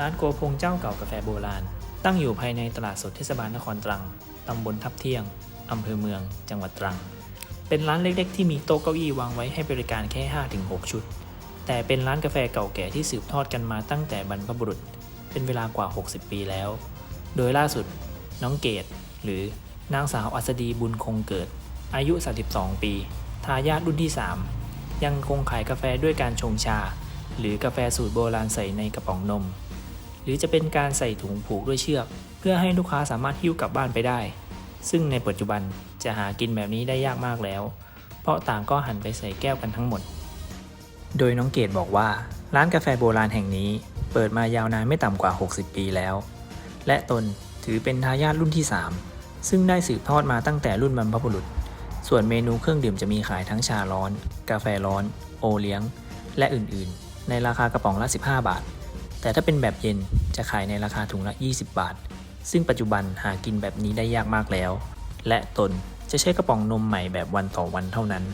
ร้านโกพงเจ้าเก่ากาแฟโบราณ ตั้งอยู่ภายในตลาดสดเทศบาลนครตรัง ตำบลทับเที่ยง อำเภอเมือง จังหวัดตรัง เป็นร้านเล็กๆ ที่มีโต๊ะเก้าอี้วางไว้ให้บริการแค่ 5-6 ชุด แต่เป็นร้านกาแฟเก่าแก่ที่สืบทอดกันมาตั้งแต่บรรพบุรุษ เป็นเวลากว่า 60 ปีแล้ว โดยล่าสุด น้องเกดหรือนางสาวอัศดีบุญคงเกิด อายุ 32 ปี ทายาทรุ่นที่ 3 ยังคงขายกาแฟด้วยการชงชา หรือกาแฟสูตรโบราณใส่ในกระป๋องนม รือจะเป็นการใส่ถุงผูกด้วยเชือก เพื่อให้ลูกค้าสามารถหิ้วกลับบ้านไปได้ ซึ่งในปัจจุบันจะหากินแบบนี้ได้ยากมากแล้ว เพราะต่างก็หันไปใส่แก้วกันทั้งหมด โดยน้องเกดบอกว่า ร้านกาแฟโบราณแห่งนี้ เปิดมายาวนานไม่ต่ำกว่า 60 ปีแล้ว และตนถือเป็นทายาทรุ่นที่ 3 ซึ่งได้สืบทอดมาตั้งแต่รุ่นบรรพบุรุษ ส่วนเมนูเครื่องดื่มจะมีขายทั้งชาร้อน กาแฟร้อน โอเลี้ยง และอื่นๆ ในราคากระป๋องละ 15 บาท แต่ถ้าเป็นแบบเย็นจะขายในราคาถุงละ 20 บาท ซึ่งปัจจุบันหากินแบบนี้ได้ยากมากแล้ว และตนจะใช้กระป๋องนมใหม่แบบวันต่อวันเท่านั้น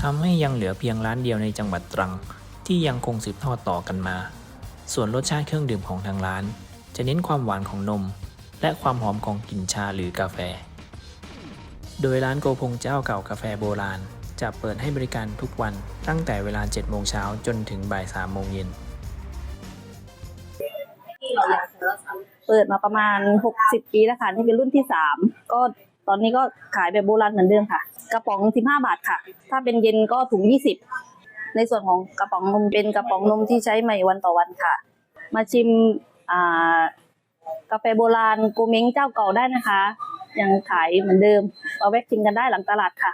ทำให้ยังเหลือเพียงร้านเดียวในจังหวัดตรัง ที่ยังคงสืบทอดต่อกันมา ส่วนรสชาติเครื่องดื่มของทางร้าน จะเน้นความหวานของนม และความหอมของกลิ่นชาหรือกาแฟ โดยร้านโกพงเจ้าเก่ากาแฟโบราณ จะเปิดให้บริการทุกวันตั้งแต่เวลา 7 โมงเช้าจนถึงบ่าย 3 โมงเย็น เปิดมาประมาณ 60 ปีแล้วค่ะนี่เป็นรุ่นที่ 3 ก็ตอนนี้ก็ขายแบบโบราณเหมือนเดิมค่ะ กระป๋อง 15 บาทค่ะ ถ้าเป็นเย็นก็ถุง 20 ในส่วนของกระป๋องนมเป็นกระป๋องนมที่ใช้ใหม่วันต่อวันค่ะ มาชิมกาแฟโบราณโกเม้งเจ้าเก่าได้นะคะ ยังขายเหมือนเดิมเอาแวะชิมกันได้หลังตลาดค่ะ